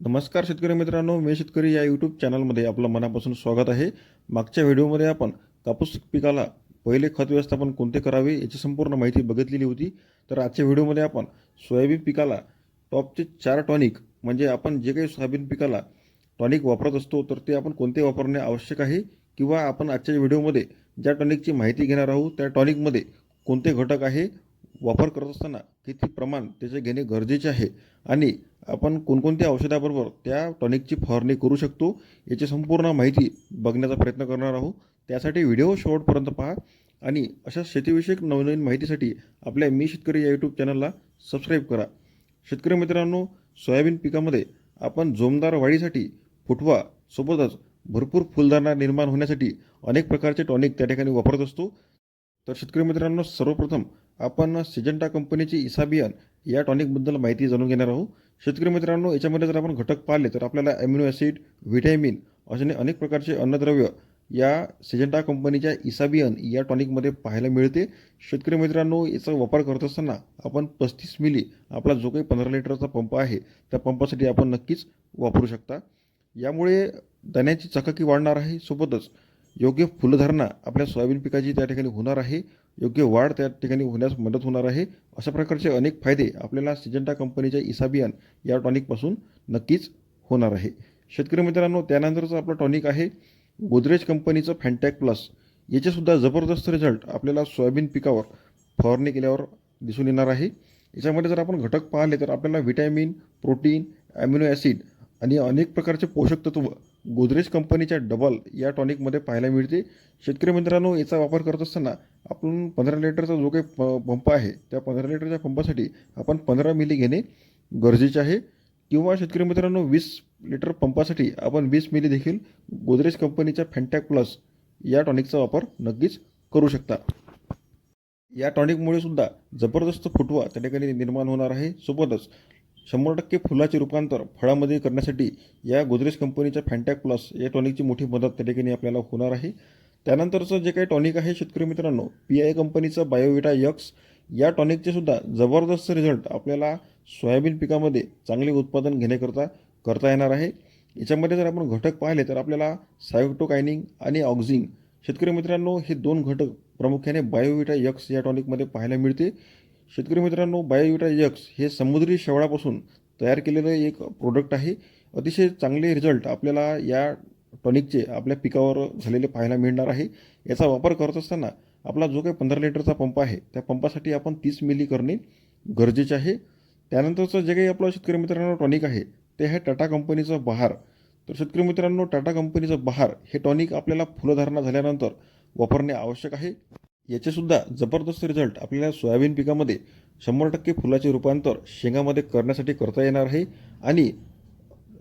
नमस्कार शेतकरी मित्रांनो मी शेतकरी या यूट्यूब चॅनलमध्ये आपलं मनापासून स्वागत आहे. मागच्या व्हिडिओमध्ये आपण कापूस पिकाला पहिले खत व्यवस्थापन कोणते करावे याची संपूर्ण माहिती बघितलेली होती. तर आजच्या व्हिडिओमध्ये आपण सोयाबीन पिकाला टॉपचे चार टॉनिक म्हणजे आपण जे काही सोयाबीन पिकाला टॉनिक वापरत असतो तर ते आपण कोणते वापरणे आवश्यक आहे? किंवा आपण आजच्या व्हिडिओमध्ये ज्या टॉनिकची माहिती घेणार आहोत त्या टॉनिकमध्ये कोणते घटक आहे? वापर करत असताना किती प्रमाण त्याचे घेणे गरजेचे आहे. आणि आपण कोणकोणत्या औषधाबरोबर त्या टॉनिकची फवारणी करू शकतो याची संपूर्ण माहिती बघण्याचा प्रयत्न करणार आहोत. त्यासाठी व्हिडिओ शेवटपर्यंत पहा आणि अशा शेतीविषयक नवनवीन माहितीसाठी आपल्या मी शेतकरी या यूट्यूब चॅनलला सबस्क्राईब करा. शेतकरी मित्रांनो सोयाबीन पिकामध्ये आपण जोमदार वाढीसाठी फुटवा सोबतच भरपूर फुलधारणा निर्माण होण्यासाठी अनेक प्रकारचे टॉनिक त्या ठिकाणी वापरत असतो. तर शेतकरी मित्रांनो सर्वप्रथम आपण सिजंटा कंपनीची इसाबियन या टॉनिकबद्दल माहिती जाणून घेणार आहोत. शेतकरी मित्रांनो याच्यामध्ये जर आपण घटक पाहिले तर आपल्याला ॲम्युनो ॲसिड व्हिटॅमिन असे अनेक प्रकारचे अन्नद्रव्य या सिजंटा कंपनीच्या इसाबियन या टॉनिकमध्ये पाहायला मिळते. शेतकरी मित्रांनो याचा वापर करत असताना आपण पस्तीस मिली आपला जो काही पंधरा लिटरचा पंप आहे त्या पंपासाठी आपण नक्कीच वापरू शकता. यामुळे दाण्याची चकाकी वाढणार आहे. सोबतच योग्य फुलधारणा आपल्या सोयाबीन पिकाची त्या ठिकाणी होणार आहे योग्य वाढ त्या ठिकाणी होण्यास मदत होणार आहे. अशा प्रकारचे अनेक फायदे आपल्याला सिजंटा कंपनीच्या इसाबियन या टॉनिकपासून नक्कीच होणार आहे. शेतकरी मित्रांनो त्यानंतरचं आपलं टॉनिक आहे गोदरेज कंपनीचं फॅन्टॅक प्लस याचेसुद्धा जबरदस्त रिझल्ट आपल्याला सोयाबीन पिकावर फवारणी केल्यावर दिसून येणार आहे. याच्यामध्ये जर आपण घटक पाहिले तर आपल्याला व्हिटॅमिन प्रोटीन ॲमिनो ॲसिड आणि अनेक प्रकारचे पोषक तत्व गोदरेज कंपनीच्या डबल या टॉनिकमध्ये पाहायला मिळते. शेतकरी मित्रांनो याचा वापर करत असताना आपण पंधरा लिटरचा जो काही प पंप आहे त्या पंधरा लिटरच्या पंपासाठी आपण पंधरा मिली घेणे गरजेचे आहे. किंवा शेतकरी मित्रांनो वीस लिटर पंपासाठी आपण वीस मिली देखील गोदरेज कंपनीच्या फॅन्टॅक प्लस या टॉनिकचा वापर नक्कीच करू शकता. या टॉनिकमुळे सुद्धा जबरदस्त फुटवा त्या ठिकाणी निर्माण होणार आहे. सोबतच शंभर टक्के फुलाचे रूपांतर फळामध्ये करण्यासाठी या गोदरेज कंपनीच्या फॅन्टॅक प्लस या टॉनिकची मोठी मदत त्या ठिकाणी आपल्याला होणार आहे. त्यानंतरचं जे काही टॉनिक आहे शेतकरी मित्रांनो पी आय कंपनीचं बायोविटा यक्स या टॉनिकचे सुद्धा जबरदस्त रिझल्ट आपल्याला सोयाबीन पिकामध्ये चांगले उत्पादन घेण्याकरता करता येणार आहे. याच्यामध्ये जर आपण घटक पाहिले तर आपल्याला सायोटोकायनिंग आणि ऑक्झिंग शेतकरी मित्रांनो हे दोन घटक प्रामुख्याने बायोविटा यक्स या टॉनिकमध्ये पाहायला मिळते. शेतकरी मित्रांनो बायोविटा यक्स हे समुद्री शेवाळापासून तयार केलेलं एक प्रोडक्ट आहे. अतिशय चांगले रिझल्ट आपल्याला या टॉनिकचे आपल्या पिकावर झालेले पाहायला मिळणार आहे. याचा वापर करत असताना आपला जो काही पंधरा लिटरचा पंप आहे त्या पंपासाठी आपण तीस मिली करणे गरजेचे आहे. त्यानंतरचं जे काही आपलं शेतकरी मित्रांनो टॉनिक आहे ते आहे टाटा कंपनीचं बहार. तर शेतकरी मित्रांनो टाटा कंपनीचं बहार हे टॉनिक आपल्याला फुलधारणा झाल्यानंतर वापरणे आवश्यक आहे. याचेसुद्धा जबरदस्त रिझल्ट आपल्याला सोयाबीन पिकामध्ये शंभर टक्के फुलाचे रूपांतर शेंगामध्ये करण्यासाठी करता येणार आहे आणि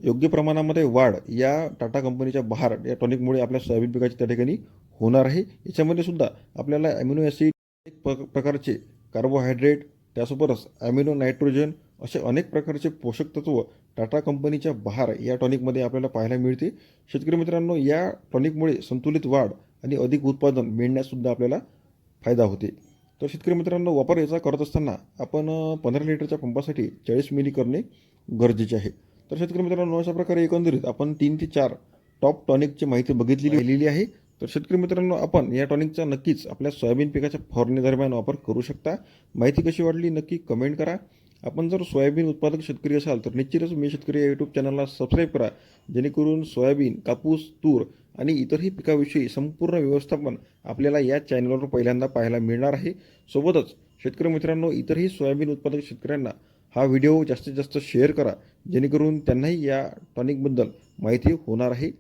योग्य प्रमाणामध्ये वाढ या टाटा कंपनीच्या बहार या टॉनिकमुळे आपल्या सोयाबीन पिकाची त्या ठिकाणी होणार आहे. याच्यामध्ये सुद्धा आपल्याला ॲमिनो ॲसिड एक प्र प्रकारचे कार्बोहायड्रेट त्यासोबतच ॲमिनो नायट्रोजन असे अनेक प्रकारचे पोषक तत्व टाटा कंपनीच्या बहार या टॉनिकमध्ये आपल्याला पाहायला मिळते. शेतकरी मित्रांनो या टॉनिकमुळे संतुलित वाढ आणि अधिक उत्पादन मिळण्याससुद्धा आपल्याला फायदा होते. तर शेतकरी मित्रांनो वापर याचा करत असताना आपण पंधरा लिटरच्या पंपासाठी चाळीस मिली करणे गरजेचे आहे. तर शेतकरी मित्रांनो अशा प्रकारे एकंदरीत आपण तीन ते चार टॉप टॉनिकची माहिती बघितलेली लिहिलेली आहे. तर शेतकरी मित्रांनो आपण या टॉनिकचा नक्कीच आपल्या सोयाबीन पिकाच्या फवारणी दरम्यान वापर करू शकता. माहिती कशी वाटली नक्की कमेंट करा. आपण जर सोयाबीन उत्पादक शेतकरी असाल तर निश्चितच मी शेतकरी या यूट्यूब चॅनलला सबस्क्राईब करा. जेणेकरून सोयाबीन कापूस तूर आणि इतरही पिकाविषयी संपूर्ण व्यवस्थापन आपल्याला या चॅनलवर पहिल्यांदा पाहायला मिळणार आहे. सोबतच शेतकरी मित्रांनो इतरही सोयाबीन उत्पादक शेतकऱ्यांना हा व्हिडिओ जास्तीत जास्त शेअर करा जेणेकरून त्यांनाही या टॉनिकबद्दल माहिती होणार आहे.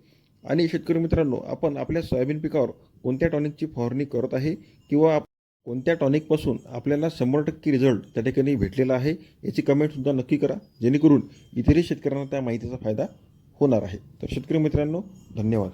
आणि शेतकरी मित्रांनो आपण आपल्या सोयाबीन पिकावर कोणत्या टॉनिकची फवारणी करत आहे किंवा कोणत्या टॉनिकपासून आपल्याला शंभर टक्के रिझल्ट त्या ठिकाणी भेटलेला आहे याची कमेंटसुद्धा नक्की करा जेणेकरून इतरही शेतकऱ्यांना त्या माहितीचा फायदा होणार आहे. तर शेतकरी मित्रांनो धन्यवाद.